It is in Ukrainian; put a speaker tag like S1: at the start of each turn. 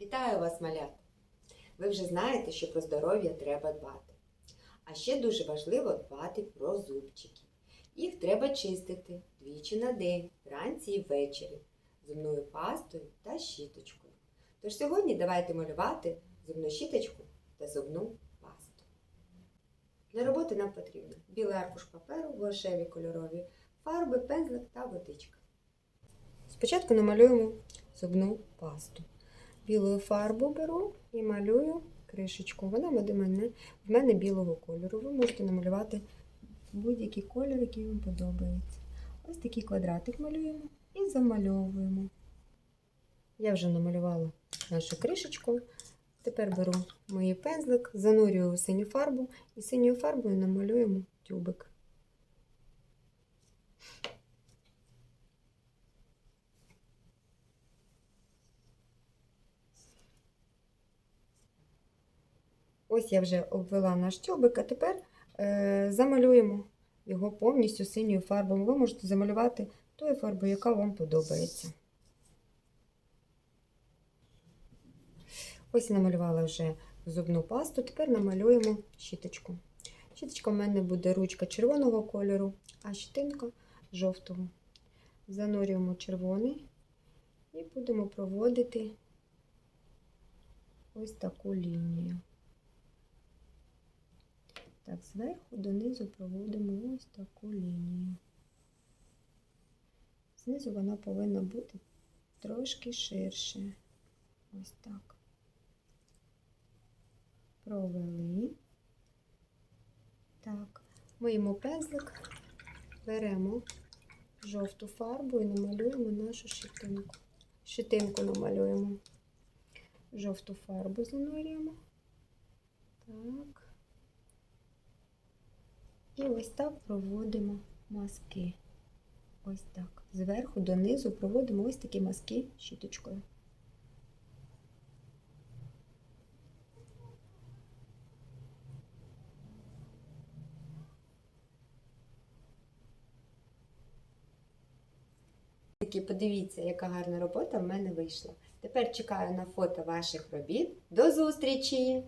S1: Вітаю вас, малята! Ви вже знаєте, що про здоров'я треба дбати. А ще дуже важливо дбати про зубчики. Їх треба чистити двічі на день, вранці і ввечері, зубною пастою та щіточкою. Тож сьогодні давайте малювати зубну щіточку та зубну пасту. Для роботи нам потрібно білий аркуш паперу, гуашеві кольорові фарби, пензлик та водичка. Спочатку намалюємо зубну пасту. Білу фарбу беру і малюю кришечку. Вона буде мене, в мене білого кольору. Ви можете намалювати будь-який кольор, який вам подобається. Ось такий квадратик малюємо і замальовуємо. Я вже намалювала нашу кришечку. Тепер беру мій пензлик, занурюю у синю фарбу і синьою фарбою намалюємо тюбик. Ось я вже обвела наш тюбик, а тепер е, замалюємо його повністю синьою фарбою. Ви можете замалювати тою фарбою, яка вам подобається. Ось намалювала вже зубну пасту, тепер намалюємо щіточку. Щіточка в мене буде ручка червоного кольору, а щітинка жовтого. Занурюємо червоний і будемо проводити ось таку лінію. Так, зверху донизу проводимо ось таку лінію. Знизу вона повинна бути трошки ширше. Ось так. Провели. Так, миємо пензлик, беремо жовту фарбу і намалюємо нашу щитинку. Щитинку намалюємо. Жовту фарбу занурюємо. Так. І ось так проводимо мазки. Ось так. Зверху донизу проводимо ось такі мазки щіточкою. Такі подивіться, яка гарна робота в мене вийшла. Тепер чекаю на фото ваших робіт. До зустрічі!